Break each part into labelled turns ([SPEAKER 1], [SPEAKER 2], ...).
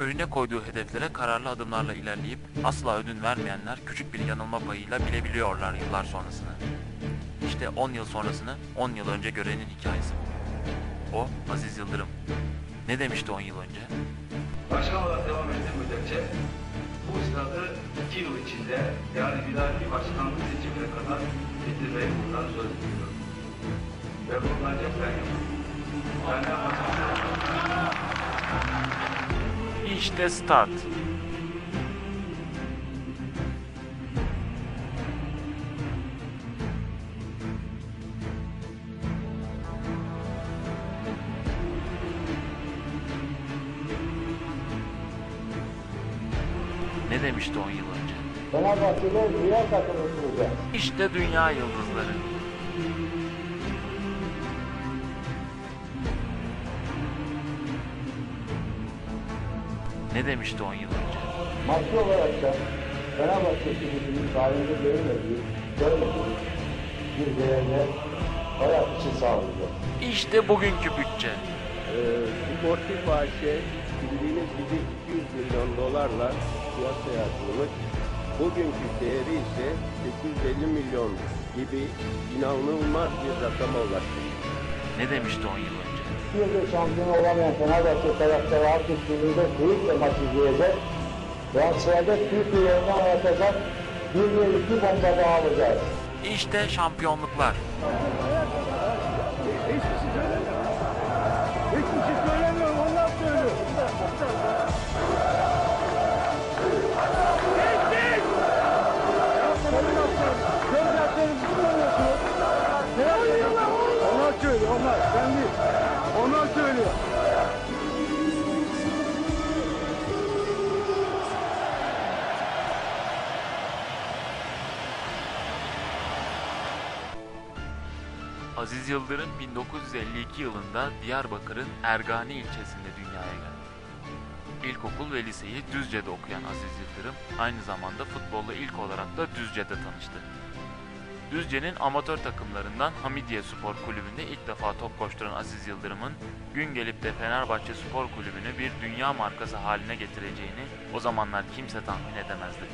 [SPEAKER 1] Önüne koyduğu hedeflere kararlı adımlarla ilerleyip asla ödün vermeyenler küçük bir yanılma payıyla bilebiliyorlar yıllar sonrasını. İşte 10 yıl sonrasını 10 yıl önce görenin hikayesi bu. O Aziz Yıldırım. Ne demişti 10 yıl önce?
[SPEAKER 2] Başkan olarak devam ettiği müddetçe bu stadı iki yıl içinde yani bir dahaki başkanlık seçimine kadar bitirmeyi buradan söz veriyorum. Ve bunu ancak ben yaparım. Fenerbahçe
[SPEAKER 1] İşte start. Ne demişti 10 yıl önce?
[SPEAKER 3] Fenerbahçe'de dünya takımı kuracak.
[SPEAKER 1] İşte dünya yıldızları. Ne demişti 10 yıl önce?
[SPEAKER 3] Maddi olarak da Fenerbahçe kulübünün tarihinde görmediği, görmediği bir değerle hayat için sağlayacak.
[SPEAKER 1] İşte bugünkü bütçe.
[SPEAKER 4] Ee, Sportif AŞ bildiğiniz gibi 200 milyon dolarla piyasaya atılmış. Bugünkü değeri ise 850 milyon gibi inanılmaz bir rakama ulaştı.
[SPEAKER 1] Ne demişti 10 yıl önce?
[SPEAKER 3] Bir yılda şampiyon olamayan Fenerbahçe taraftarı artık gününde keyifle maç izleyecek. Galatasaray'da Türk yolundan artacak bir ve iki bomba daha alacağız.
[SPEAKER 1] İşte şampiyonluklar. Aziz Yıldırım 1952 yılında Diyarbakır'ın Ergani ilçesinde dünyaya geldi. İlkokul ve liseyi Düzce'de okuyan Aziz Yıldırım aynı zamanda futbolla ilk olarak da Düzce'de tanıştı. Düzce'nin amatör takımlarından Hamidiye Spor Kulübü'nde ilk defa top koşturan Aziz Yıldırım'ın gün gelip de Fenerbahçe Spor Kulübü'nü bir dünya markası haline getireceğini o zamanlar kimse tahmin edemezdi.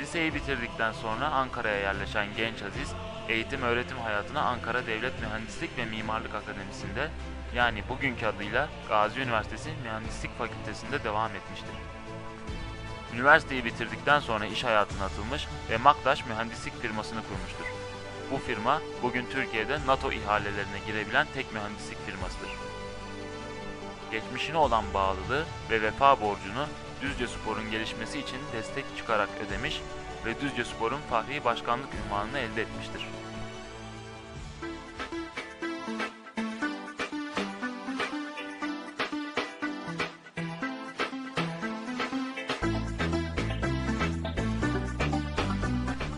[SPEAKER 1] Liseyi bitirdikten sonra Ankara'ya yerleşen genç Aziz, eğitim öğretim hayatına Ankara Devlet Mühendislik ve Mimarlık Akademisi'nde yani bugünkü adıyla Gazi Üniversitesi Mühendislik Fakültesi'nde devam etmiştir. Üniversiteyi bitirdikten sonra iş hayatına atılmış ve Maktaş mühendislik firmasını kurmuştur. Bu firma bugün Türkiye'de NATO ihalelerine girebilen tek mühendislik firmasıdır. Geçmişine olan bağlılığı ve vefa borcunu Düzce Spor'un gelişmesi için destek çıkarak ödemiş ve Düzce Spor'un Fahri Başkanlık ünvanını elde etmiştir.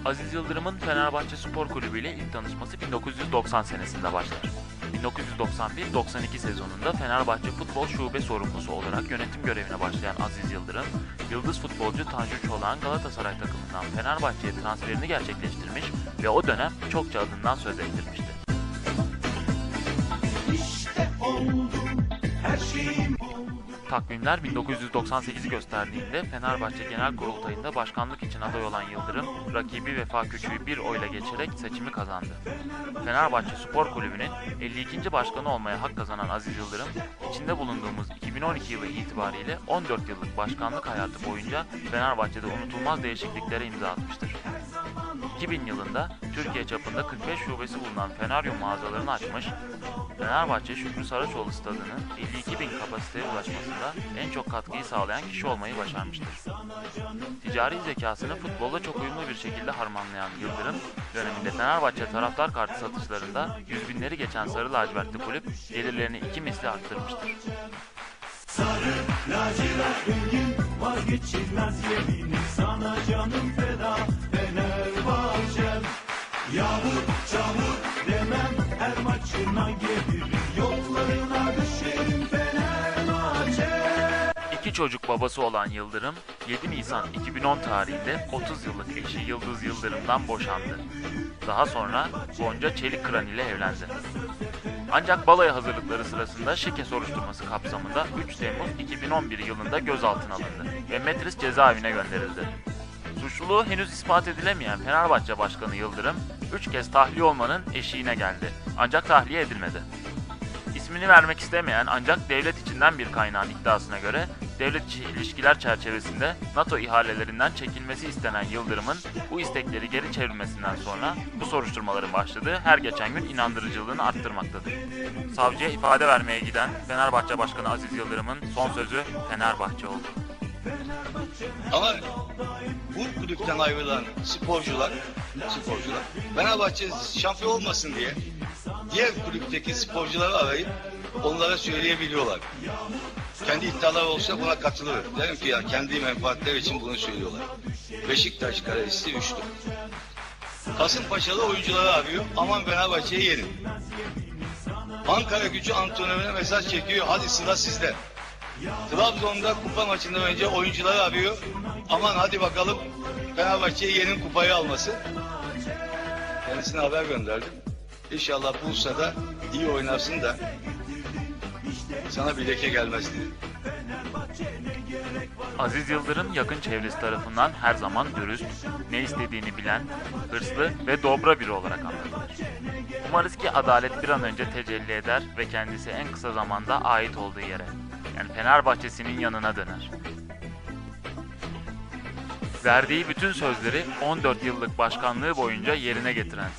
[SPEAKER 1] Aziz Yıldırım'ın Fenerbahçe Spor Kulübü ile ilk tanışması 1990 senesinde başlar. 1991-92 sezonunda Fenerbahçe Futbol Şube sorumlusu olarak yönetim görevine başlayan Aziz Yıldırım, yıldız futbolcu Tanju Çolak'ın Galatasaray takımından Fenerbahçe'ye transferini gerçekleştirmiş ve o dönem çokça adından söz ettirmişti. Takvimler 1998'i gösterdiğinde Fenerbahçe Genel Kurultayı'nda başkanlık için aday olan Yıldırım, rakibi Vefa Küçük'ü bir oyla geçerek seçimi kazandı. Fenerbahçe Spor Kulübü'nün 52. başkanı olmaya hak kazanan Aziz Yıldırım, içinde bulunduğumuz 2012 yılı itibariyle 14 yıllık başkanlık hayatı boyunca Fenerbahçe'de unutulmaz değişikliklere imza atmıştır. 2000 yılında Türkiye çapında 45 şubesi bulunan Feneryum mağazalarını açmış, Fenerbahçe Şükrü Saraçoğlu stadının 52 bin kapasiteye ulaşmasında en çok katkıyı sağlayan kişi olmayı başarmıştır. Ticari zekasını futbolla çok uyumlu bir şekilde harmanlayan Yıldırım, döneminde Fenerbahçe taraftar kartı satışlarında yüz binleri geçen Sarı Lacivertli kulüp gelirlerini iki misli arttırmıştır.
[SPEAKER 5] Lacivert rengin vazgeçilmez yemini Sana canım feda Fenerbahçem Yağmur çamur demem Her maçına gelirim Yollarına düşerim Fenerbahçe
[SPEAKER 1] İki çocuk babası olan Yıldırım, 7 Nisan 2010 tarihinde 30 yıllık eşi Yıldız Yıldırım'dan boşandı. Daha sonra Gonca Çelikkıran ile evlendi. Ancak balayı hazırlıkları sırasında şike soruşturması kapsamında 3 Temmuz 2011 yılında gözaltına alındı ve Metris cezaevine gönderildi. Suçluluğu henüz ispat edilemeyen Fenerbahçe Başkanı Yıldırım 3 kez tahliye olmanın eşiğine geldi. Ancak tahliye edilmedi. İsmini vermek istemeyen ancak devlet içinden bir kaynağın iddiasına göre devlet içi ilişkiler çerçevesinde NATO ihalelerinden çekilmesi istenen Yıldırım'ın bu istekleri geri çevrilmesinden sonra bu soruşturmaların başladığı her geçen gün inandırıcılığını arttırmaktadır. Savcıya ifade vermeye giden Fenerbahçe Başkanı Aziz Yıldırım'ın son sözü Fenerbahçe oldu.
[SPEAKER 6] Ama bu kulüpten ayrılan sporcular, sporcular Fenerbahçe şampiyon olmasın diye diğer kulüpteki sporcuları arayıp onlara söyleyebiliyorlar. Kendi iddiaları olsa buna katılırım. Derim ki ya kendi menfaatleri için bunu söylüyorlar. Beşiktaş kalecisi üçtü. Kasımpaşalı oyuncuları arıyor. Aman Fenerbahçe'yi yenin. Ankara gücü antrenörüne mesaj çekiyor. Hadi sıra sizde. Trabzon'da kupa maçından önce oyuncuları arıyor. Aman hadi bakalım Fenerbahçe'ye yenin kupayı alması. Kendisine haber gönderdim. İnşallah Bursa'da iyi oynarsın da sana bir leke gelmez diye.
[SPEAKER 1] Aziz Yıldırım yakın çevresi tarafından her zaman dürüst, ne istediğini bilen, hırslı ve dobra biri olarak anlatılır. Umarız ki adalet bir an önce tecelli eder ve kendisi en kısa zamanda ait olduğu yere, yani Fenerbahçe'sinin yanına döner. Verdiği bütün sözleri 14 yıllık başkanlığı boyunca yerine getiren,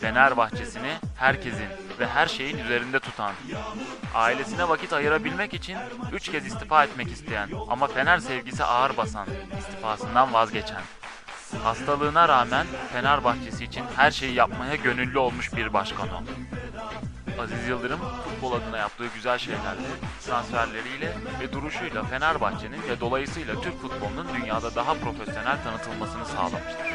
[SPEAKER 1] Fenerbahçe'sini herkesin ve her şeyin üzerinde tutan, ailesine vakit ayırabilmek için 3 kez istifa etmek isteyen ama Fener sevgisi ağır basan, istifasından vazgeçen, hastalığına rağmen Fenerbahçesi için her şeyi yapmaya gönüllü olmuş bir başkan o. Aziz Yıldırım futbol adına yaptığı güzel şeylerle, transferleriyle ve duruşuyla Fenerbahçe'nin ve dolayısıyla Türk futbolunun dünyada daha profesyonel tanıtılmasını sağlamıştır.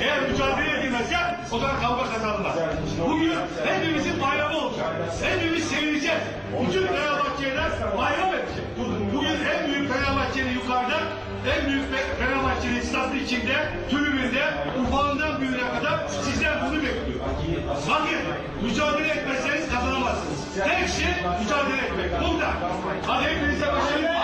[SPEAKER 7] Eğer mücadele edilmezse o zaman kavga kazanırlar. Bugün hepimizin bayramı olacak. Hepimiz sevineceğiz. Bütün Fenerbahçeliler bayram Statü içinde, tribünde, ufağından büyüğüne kadar sizler bunu bekliyor. Bakın, mücadele etmezseniz kazanamazsınız. Tek şey mücadele etmek. Bunda. Hadi hepinize başarılar.